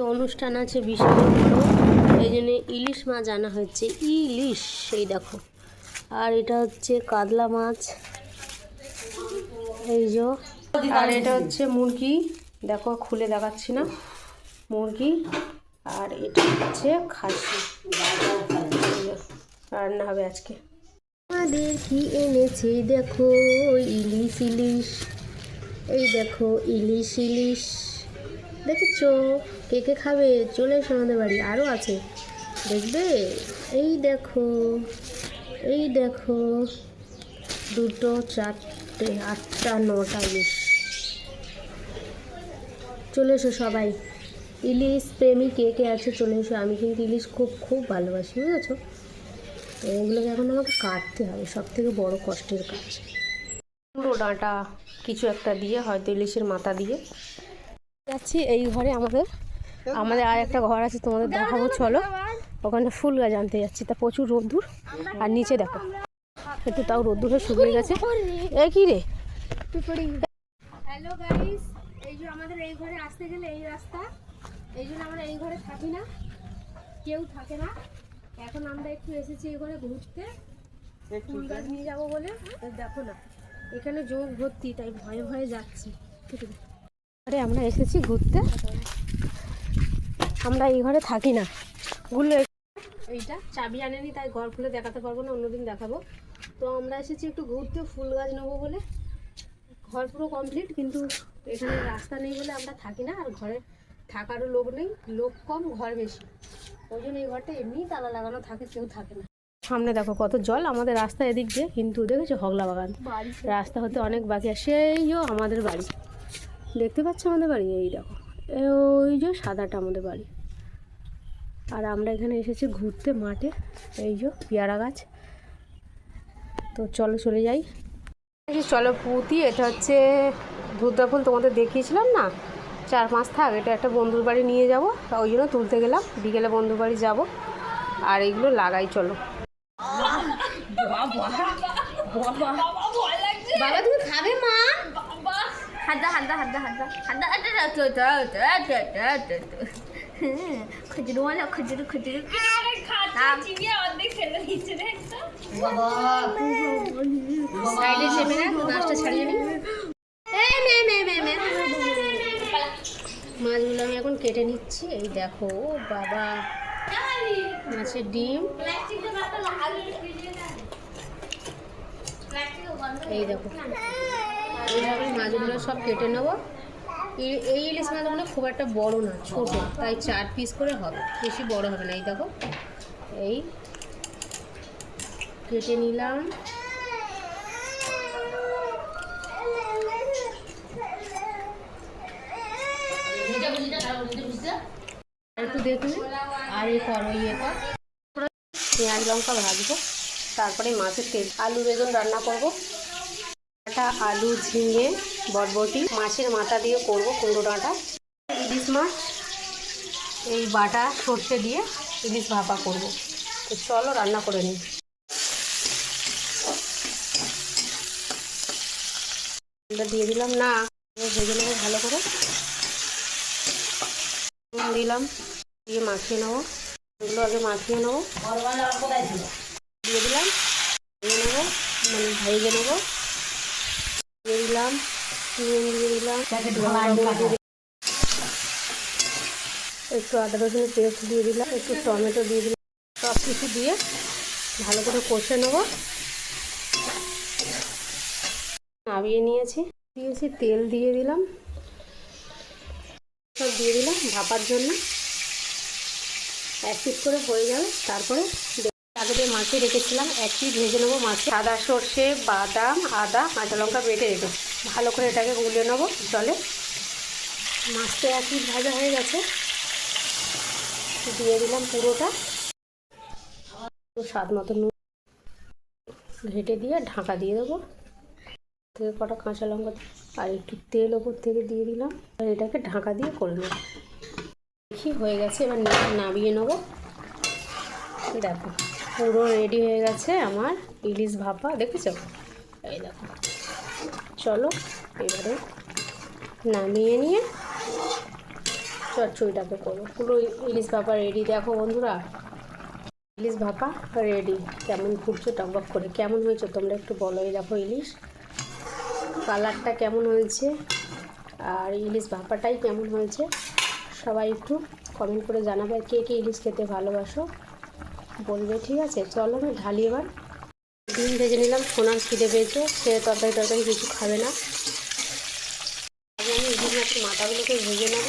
অনুষ্ঠান আছে বিশাল বড়, এই জন্য ইলিশ মাছ আনা হচ্ছে ইলিশ এই দেখো। আর এটা হচ্ছে কাতলা মাছ। এই যে। আর এটা হচ্ছে মুরগি। দেখো, খুলে দেখাচ্ছি না। মুরগি। আর এটা হচ্ছে খাসি। রান্না হবে আজকে। আমাদের কি এনেছে? দেখো, ইলিশ ইলিশ। এই দেখো, ইলিশ ইলিশ। দেখেছ? কে কে খাবে? চলে এসো আমাদের বাড়ি। আরও আছে। দেখবে? এই দেখো। এই দেখো। দুটো, চারটে, আটটা, নটা ইলিশ চলে এসো সবাই। ইলিশ প্রেমী কে কে আছে চলে এসো। আমি কিন্তু ইলিশ খুব খুব ভালোবাসি, বুঝেছ? তো এগুলোকে এখন আমাকে কাটতে হবে। সব থেকে বড় কষ্টের কাজ। পুরো ডাঁটা কিছু একটা দিয়ে, হয়তো ইলিশের মাথা দিয়ে যাচ্ছি এই ঘরে আমাদের। আমাদের আর একটা ঘর আছে তোমাদের দেখাবো চলো। ওখানে ফুল গাছ আনতে যাচ্ছি তা প্রচুর রোদ্দুর। আর নিচে দেখো একটু তাও রোদ্দুর হয়ে শুকিয়ে গেছে। এ কি রে? হ্যালো গাইস এই যে আমাদের এই ঘরে আসতে গেলে এই রাস্তা। এই জন্য আমরা এই ঘরে থাকি না। কেউ থাকে না। এখন আমরা একটু এসেছি এই ঘরে ঘুরতে। ফুল গাছ নিয়ে যাব বলে। দেখো না। এখানে যোগ ভর্তি তাই ভয়ে ভয়ে যাচ্ছি। ঠিক আছে। আরে আমরা এসেছি ঘুরতে। আমরা এই ঘরে থাকি না। গুলো এইটা চাবি আনেনি তাই ঘর খুলে দেখাতে পারব না অন্যদিন দেখাবো। তো আমরা এসেছি একটু ঘুরতে ফুল গাছ নেব বলে। ঘর পুরো কমপ্লিট কিন্তু এখানে রাস্তা নেই বলে আমরা থাকি না আর ঘরে থাকারও লোক নেই। লোক কম ঘর বেশি। ওই জন্য এই ঘরটা এমনিই তালা লাগানো থাকে কেউ থাকে না। সামনে দেখো কত জল আমাদের রাস্তা এদিক দিয়ে কিন্তু দেখেছ? হগলা বাগান রাস্তা হতে অনেক বাকি আর সেইও আমাদের বাড়ি। দেখতে পাচ্ছ আমাদের বাড়ি? এই দেখো। ওই যে সাদাটা আমাদের বাড়ি। আর আমরা এখানে এসেছি ঘুরতে মাঠে। এই যে পেয়ারা গাছ। তো চলো চলে যাই। চলো পুঁতি এটা হচ্ছে ধুদ্রা ফুল তোমাদের দেখিয়েছিলাম না? চার মাস থাক এটা একটা বন্ধুর বাড়ি নিয়ে যাব। তা ওই জন্য তুলতে গেলাম। বিকেলে বন্ধুর বাড়ি যাব। আর এইগুলো লাগাই চলো। বাবা তুমি খাবে মা? হাদা মাছটা নি মাছগুলো আমি এখন কেটে নিচ্ছি এই দেখো বাবা মাছের ডিম এই দেখো এইভাবে মাছগুলো সব কেটে নেব। এই- ইলিশ মাছগুলো খুব একটা বড় না, ছোট, তাই চার পিস করে হবে, বেশি বড় হবে না, এই দেখো। এই কেটে নিলাম। একটু দেখুন আর করো ইয়ে কর পেঁয়াজ লঙ্কা ভাজবো, তারপরে মাছের তেল, আলু বেগুন রান্না করব। একটা আলু, ঝিঙে বরবটি মাছের মাথা দিয়ে করব কুমড়ো ডাঁটা। ইলিশ মাছ, এই বাটা সর্ষে দিয়ে ইলিশ ভাপা করব। তো চলো রান্না করে নিই। দিয়ে দিলাম না ভেজে নেব ভালো করে। দিলাম, দিয়ে মাখিয়ে নেব। এগুলো আগে মাখিয়ে নেব। দিয়ে দিলাম নেব মানে ভেজে নেব। দিয়ে দিলাম নুন দিয়ে দিলাম। একটু আদা রসুন পেস্ট দিয়ে দিলাম একটু টমেটো দিয়ে দিলাম সব কিছু দিয়ে ভালো করে কষে নেব নামিয়ে নিয়েছি দিয়েছি তেল দিয়ে দিলাম সব দিয়ে দিলাম ভাপার জন্য এক পিস করে হয়ে যাবে তারপরে আগে মাছে রেখেছিলাম এক পিস ভেজে নেব মাছ। সাদা সর্ষে, বাদাম, আদা, কাঁচা লঙ্কা বেটে রেখে ভালো করে এটাকে গুলিয়ে নেব জলে। মাছটা এক পিস ভাজা হয়ে গেছে। দিয়ে দিলাম পুরোটা। স্বাদ মতো নুন ঘেটে দিয়ে ঢাকা দিয়ে দেবো। থেকে কটা কাঁচা লঙ্কা আর একটু তেল ওপর থেকে দিয়ে দিলাম। আর এটাকে ঢাকা দিয়ে করে নেব। দেখি হয়ে গেছে, এবার নামিয়ে নেব। দেখো। পুরো রেডি হয়ে গেছে আমার ইলিশ ভাপা, দেখেছ? এই দেখো। চলো, এবারে নামিয়ে নিয়ে চচ্চড়িটাকে করব। পুরো ইলিশ ভাপা রেডি দেখো বন্ধুরা, ইলিশ ভাপা রেডি কেমন ফুটছে টকবক করে? কেমন হয়েছে? তোমরা একটু বলো এই দেখো ইলিশ। কালারটা কেমন হয়েছে? আর ইলিশ ভাপাটাই কেমন হয়েছে? সবাই একটু কমেন্ট করে জানাবে, কে কে ইলিশ খেতে ভালোবাসো। বলবে, ঠিক আছে? চলো আমি ঢালি এবার। ডিম ভেজে নিলাম, সোনার খিদে পেয়েছে, সে তরকারি তরকারি কিছু খাবে না। আগে আমি ইলিশ মাছের মাথাগুলোকে ভেজে নেব।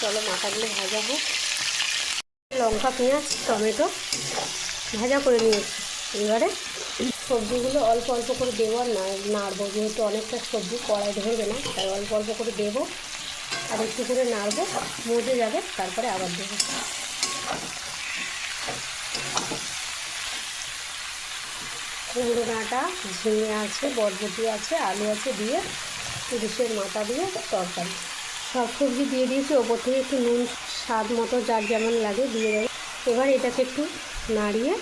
চলো মাথাগুলো ভাজা হোক। লঙ্কা, পেঁয়াজ, টমেটো ভাজা করে নিয়েছি। এবারে সবজিগুলো অল্প অল্প করে দেবো আর না নাড়বো, যেহেতু অনেকটা সবজি কড়াই ধরবে না, তাই অল্প অল্প করে দেবো। আর একটু করে নাড়বো, মজে যাবে, তারপরে আবার দেবো। কুমড়ো ডাঁটা ঝিঙে আছে, বরবটি আছে, আলু আছে দিয়ে ইলিশের মাথা দিয়ে তরকারি। সব সবজি দিয়ে দিয়েছি, ওপর থেকে একটু নুন, স্বাদ মতো যার যেমন লাগে দিয়ে দেবো। এবার এটাকে একটু নাড়িয়ে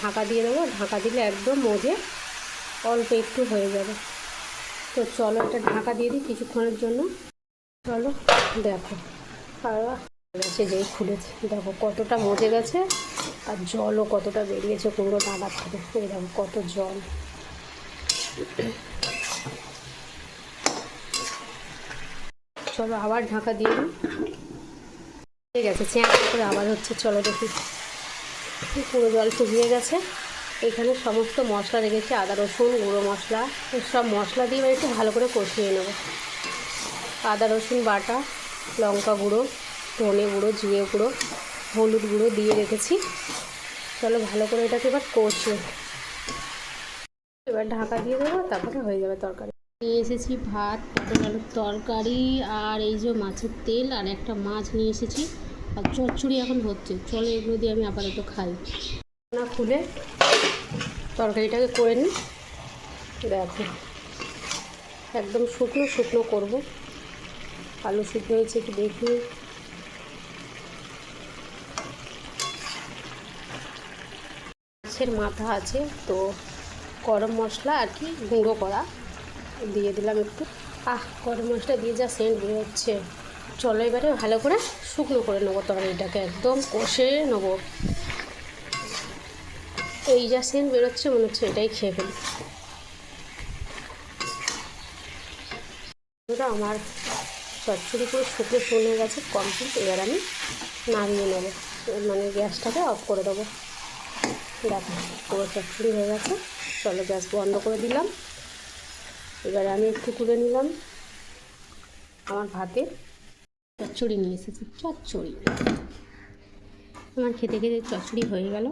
ঢাকা দিয়ে দেবো। ঢাকা দিলে একদম মজে অল্প একটু হয়ে যাবে। তো চলো এটা ঢাকা দিয়ে দিই কিছুক্ষণের জন্য। চলো, দেখো। আর গেছে যেই খুলেছে। দেখো কতটা মজে গেছে, আর জলও কতটা বেরিয়েছে কুমড়ো ডাঁটার থেকে। এই দেখো কত জল। চলো আবার ঢাকা দিয়ে দিই। হয়ে গেছে চ্যাঁ করে আবার হচ্ছে, চলো দেখি। পুরো জল শুকিয়ে গেছে। এখানে সমস্ত মশলা রেখেছি, আদা রসুন, গুঁড়ো মশলা। সব মশলা দিয়ে একটু ভালো করে কষিয়ে নেব। আদা রসুন বাটা, লঙ্কা গুঁড়ো, ধনে গুঁড়ো, জিরে গুঁড়ো, হলুদ গুঁড়ো দিয়ে রেখেছি। চলো ভালো করে এটাকে এবার কষিয়ে এবার ঢাকা দিয়ে দেবো, তারপরে হয়ে যাবে তরকারি। নিয়ে এসেছি ভাত, পটল আলুর তরকারি, আর এই যে মাছের তেল, আর একটা মাছ নিয়ে এসেছি। আর চচ্চড়ি এখন হচ্ছে। চলো এগুলো দিয়ে আমি আপাতত খাই। না খুলে তরকারিটাকে করে নিই দেখো, একদম শুকনো শুকনো করব। আলু সিদ্ধ হয়েছে, একটু দেখি। মাছের মাথা আছে, তো গরম মশলা আর কি, গুঁড়ো করা দিয়ে দিলাম একটু। আহ, গরম মশলা দিয়ে যা সেন্ট বেরোচ্ছে। চলো এবারে ভালো করে শুকনো করে নেব তরকারিটাকে, একদম কষে নেব। এই যা সেন্ট বেরোচ্ছে মনে হচ্ছে এটাই খেয়ে ফেলি। আমার চচ্চড়ি পুরো শুকনো শুনে গেছে কমপ্লিট এবার আমি নামিয়ে নেব। মানে গ্যাসটাকে অফ করে দেবো। দেখো, পুরো চচ্চড়ি হয়ে গেছে। চলো গ্যাস বন্ধ করে দিলাম। এবার আমি একটু তুলে নিলাম আমার ভাতে। চচ্চড়ি নিয়ে এসেছি, চচ্চড়ি। আমার খেতে খেতে চচ্চড়ি হয়ে গেল।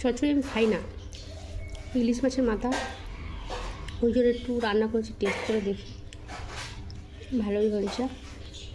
চচ্চড়ি আমি খাই না। ইলিশ মাছের মাথা। ওই জন্য একটু রান্না করেছি টেস্ট করে দেখি। ভালোই হয়েছে।